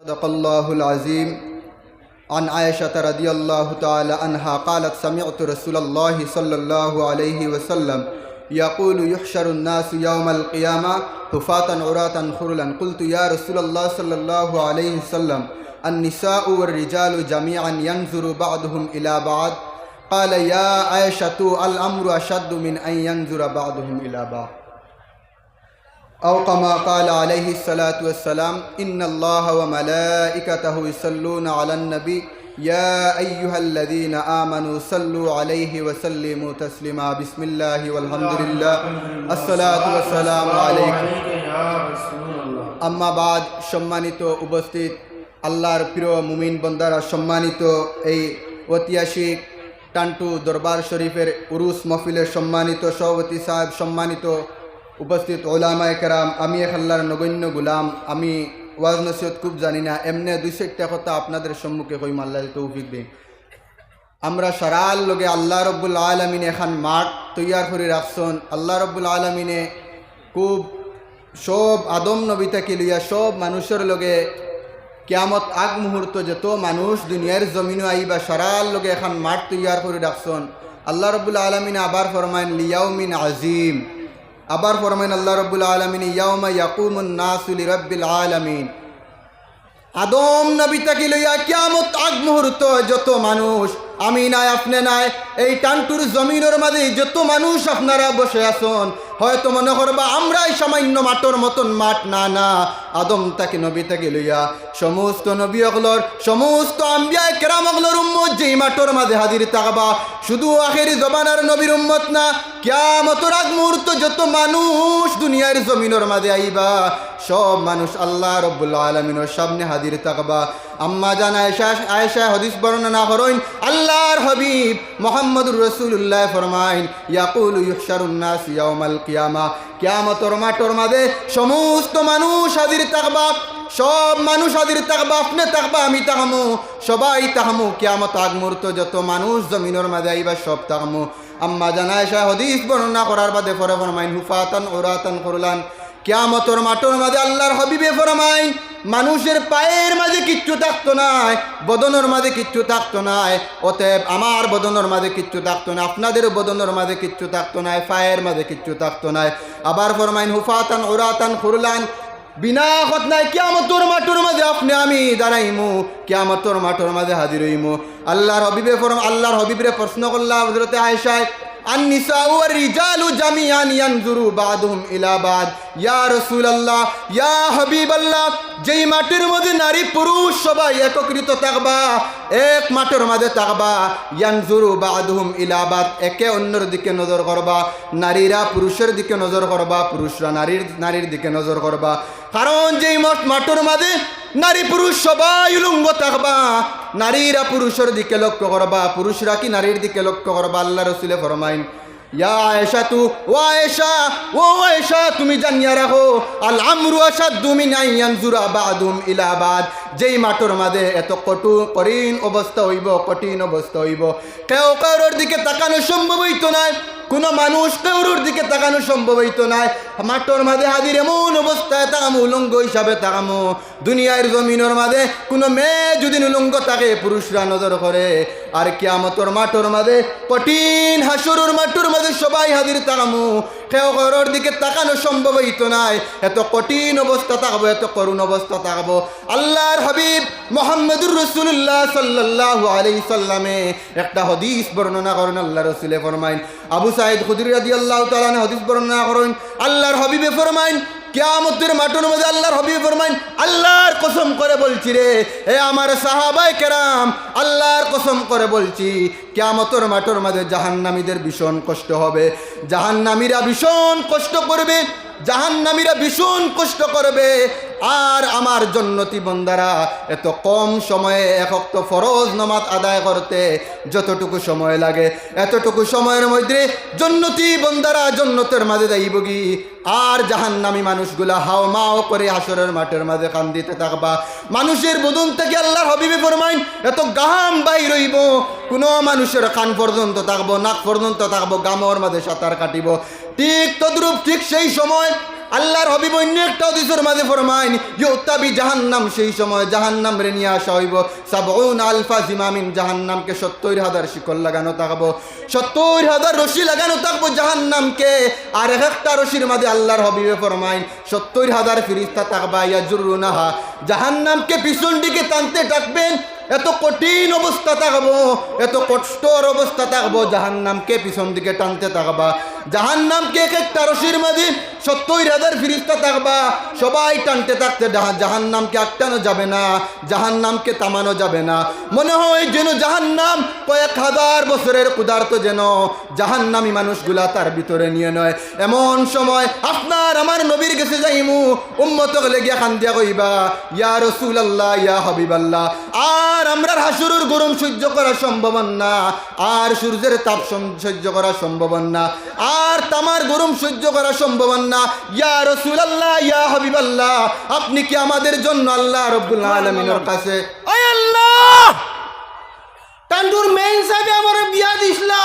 صدق الله العظيم. عن عائشة رضي الله تعالى عنها قالت سمعت رسول الله صلى الله عليه وسلم يقول يحشر الناس يوم القيامة حفاة عراة خرلا. قلت يا رسول الله صلى الله عليه وسلم النساء والرجال جميعا ينظر بعضهم إلى بعض. قال يا عائشة الأمر أشد من أن ينظر بعضهم إلى بعض. أو كما قال عليه الصلاة والسلام إن الله وملائكته يصلون على النبي يا أيها الذين آمنوا صلوا عليه وسلموا تسليما بسم الله والحمد لله الصلاة والسلام عليكم আম্মা বাদ সম্মানিত উপস্থিত আল্লাহর প্রিয় মুমিন বন্দারা সম্মানিত এই ঐতিহাসিক টান্টু দরবার শরীফের উরুস মহফিলের সম্মানিত সভাপতি সাহেব সম্মানিত উপস্থিত ওলামায় কেরাম, আমি এক আল্লাহর নগণ্য গুলাম, আমি ওয়াজ নসিহত খুব জানি না, এমনি দুই চারটা কথা আপনাদের সম্মুখে কই আল্লাহ তৌফিক দিন। আমরা সারাল লগে আল্লাহ রব্বুল আলমিনে এখন মাঠ তৈয়ার করে রাখছন আল্লাহ রব্বুল আলমিনে খুব সব আদম নবী থেকে লইয়া সব মানুষের লগে কেয়ামত আগ মুহূর্ত যত মানুষ দুনিয়ার জমিনও আইবা, সারাল লগে এখন মাঠ তৈয়ার করে রাখছন আল্লাহ রব্বুল আলমিনে আবার ফরমাইন, লিয়াউমিন আজিম। আবার ফরমাইন, আল্লাহ রব্বুল আলমিন, ইয়াউমা ইয়াকুমুন নাসুলি রব্বিল আলমিন। আদম নবী তাকে লইয়া কিয়ামত আগ মুহূর্ত যত মানুষ আমি নাই, আপনি নাই। এই টানটুর জমিনের মাঝে যত মানুষ আপনারা বসে আসন হয়তো মনে করবা আমরাই সামান্য মাঠর মতন মাঠ। না না, আদম তাকে, নবী তাকে লইয়া সমস্ত নবী অগলর সমস্ত আম্বিয়ায় কেরাম অগলর উম্মত যেই মাঠর মাঝে হাজির থাকবা, শুধু আখেরি জবানার নবীর উম্মত না, কিয়ামতর আগ মুহূর্ত যত মানুষ দুনিয়ার জমিনের মাঝে আইবা সব মানুষ আল্লাহ রব্বুল আলমিনের সামনে হাজির থাকবা। আম্মা জান আয়সা আয়সা হদিস বর্ণনা করেন, আল্লাহর হাবিব মোহাম্মদুর রসুল্লাহ ফরমাইন, ইয়াকুল ইউহশারুন্নাস ইয়াউমাল কিয়ামা। কিয়ামতর মাঠর মাঝে সমস্ত মানুষ হাজির থাকবা, সব মানুষ হাজির থাকবা, আপনি থাকবা, আমি থাকমু সবাই থাকমু কিয়ামত আগ মুহূর্ত যত মানুষ জমিনের মাঝে আইবা, সব থাকমু আম্মা জানায় শাহ হদিস বর্ণনা করার বাদে ফরে ফরমাইন, হুফাতান ওরাতান করলান কিয়ামতর মাঠর মাঝে আল্লাহর হবিবে ফরমাইন মানুষের পায়ের মাঝে কিচ্ছু থাকতো নাই বদনের মাঝে কিচ্ছু থাকতো নাই অতএব আমার বদনের মাঝে কিচ্ছু থাকতো না, আপনাদের বদনের মাঝে কিচ্ছু থাকতো নাই পায়ের মাঝে কিচ্ছু থাকতো নাই আবার ফরমাইন হুফাতান ওরাতান খুরলান বিনা নাই কিয়ামতর মাঠর মাঝে আপনি, আমি দাঁড়াইমু, কিয়ামতর মাঠর মাঝে হাজির হইমু। আল্লাহর হবিবে ফরম আল্লাহর হবিবরে প্রশ্ন করলাম হজরতে আয়েশায় যেই মাটির মধ্যে নারী পুরুষ সবাই একত্রিত থাকবা, এক মাঠের মাঝে থাকবা, ইয়ানজুরু বাদুম ইলাবাদ একে অন্যের দিকে নজর করবা, নারীরা পুরুষের দিকে নজর করবা, পুরুষরা নারীর নারীর দিকে নজর করবা। কারণ যেই মাঠের মাঝে নারী পুরুষ সবাই উলঙ্গ থাকবা নারীরা পুরুষের দিকে লক্ষ্য করবা পুরুষরা কি নারীর দিকে লক্ষ্য করবা আল্লাহ রসুলে ফরমাইন তুমি জানিয়া রাখো আল আমরু মিন ইলা বাদ। যেই মাঠের মাঝে এত কটু কঠিন অবস্থা হইব, কঠিন অবস্থা হইব। কেউ কারোর দিকে তাকানো সম্ভব হইতো নাই কোনো মানুষ কারোর দিকে তাকানো সম্ভব হইতো নাই মাঠর মাঝে হাজির এমন অবস্থায় তাকামো উলঙ্গ হিসাবে তাকামো দুনিয়ার জমিনের মাঝে কোনো মেয়ে যদি উলঙ্গ থাকে, পুরুষরা নজর করে। আর কিয়ামতর মাঠর মাঝে কঠিন হাসুরুর মাঠুর মাঝে সবাই হাজির তাকামো কেউ ঘরের দিকে তাকানো সম্ভব হইতো নাই। এত কঠিন অবস্থা থাকব এত করুণ অবস্থা থাকব আল্লাহর হাবিব মোহাম্মদুর রসুল্লাহ সাল্লাহ আলি সাল্লামে একটা হদিস বর্ণনা করেন, আল্লাহ রসুলে ফরমাইন। আবু সাইদ খুদির রাজি আল্লাহ তালানে হদিস বর্ণনা করেন, আল্লাহর হবিবে ফরমাইন কেয়ামতের মাঠের মধ্যে আল্লাহর হবি ফরমাইন, আল্লাহর কসম করে বলছি রে, এ আমার সাহাবাই কেরাম, আল্লাহর কসম করে বলছি, কেয়ামতের মাঠের মাঝে জাহান্নামীদের ভীষণ কষ্ট হবে। জাহান্নামীরা ভীষণ কষ্ট করবে, জাহান্নামীরা ভীষণ কষ্ট করবে। আর আমার জন্নতি বন্দারা, এত কম সময়ে একক্ত ফরজ নমাজ আদায় করতে যতটুকু সময় লাগে, এতটুকু সময়ের মধ্যে জন্নতি বন্দারা জন্নতের মাঝে যাইব কি আর জাহান্নামী মানুষগুলা হাও মাও করে হাসরের মাঠের মাঝে কান দিতে থাকবা। মানুষের বদন থেকে আল্লাহর হবিবে ফরমাইন, এত গাহাম বাই রইব। কোনো মানুষের কান পর্যন্ত থাকব, নাক পর্যন্ত থাকব, গামর মাঝে সাঁতার কাটিব। ঠিক তদ্রুপ ঠিক সেই সময় আল্লাহর হবিব অন্য একটা অদিসর মাঝে ফরমাইন ইউতাবি জাহান্নাম সেই সময় জাহান্নাম রে নিয়ে আসা হইব। সাবউন আলফা জিমামিন, জাহান্নামকে সত্তর হাজার শিকল লাগানো থাকব। সত্তর হাজার রশি লাগানো থাকব জাহান্নামকে। আর এক একটা রশির মাঝে আল্লাহর হবিবে ফরমাইন সত্তর হাজার ফিরিস্তা থাকবা ইয়া জুরুনাহা জাহান্নামকে পিছন দিকে টানতে থাকবেন এত কঠিন অবস্থা থাকব, এত কষ্টর অবস্থা থাকব, জাহান্নামকে পিছন দিকে টানতে থাকবা। জাহান নামকে এক একটা রশির মাঝে সত্তর হাজার ফিরিস্তা থাকবা। সবাই টানতে থাকতে জাহান নামকে আটকানো যাবে না জাহান নামকে তামানো যাবে না। মনে হয় যেন জাহান্নাম কয়েক হাজার বছরের ক্ষুধার্ত যেন জাহান্নামী মানুষগুলা তার ভিতরে নিয়ে নয়। এমন সময় আপনার আমার নবীর কাছে যাইমু উম্মত গেলে গিয়া খান্দিয়া কইবা, ইয়া রসুল আল্লাহ ইয়া হাবিব আল্লাহ আর আমরা হাসুরুর গরম সহ্য করা সম্ভব না, আর সূর্যের তাপ সহ্য করা সম্ভব না, আর তামার গরম সহ্য করা সম্ভব না, ইয়া রসুল আল্লাহ ইয়া হাবিব আল্লাহ আপনি কি আমাদের জন্য আল্লাহ রব্বুল আলমিনের কাছে এন্ডুর মেইন সাহেবে আমার বিয়া দিসলা।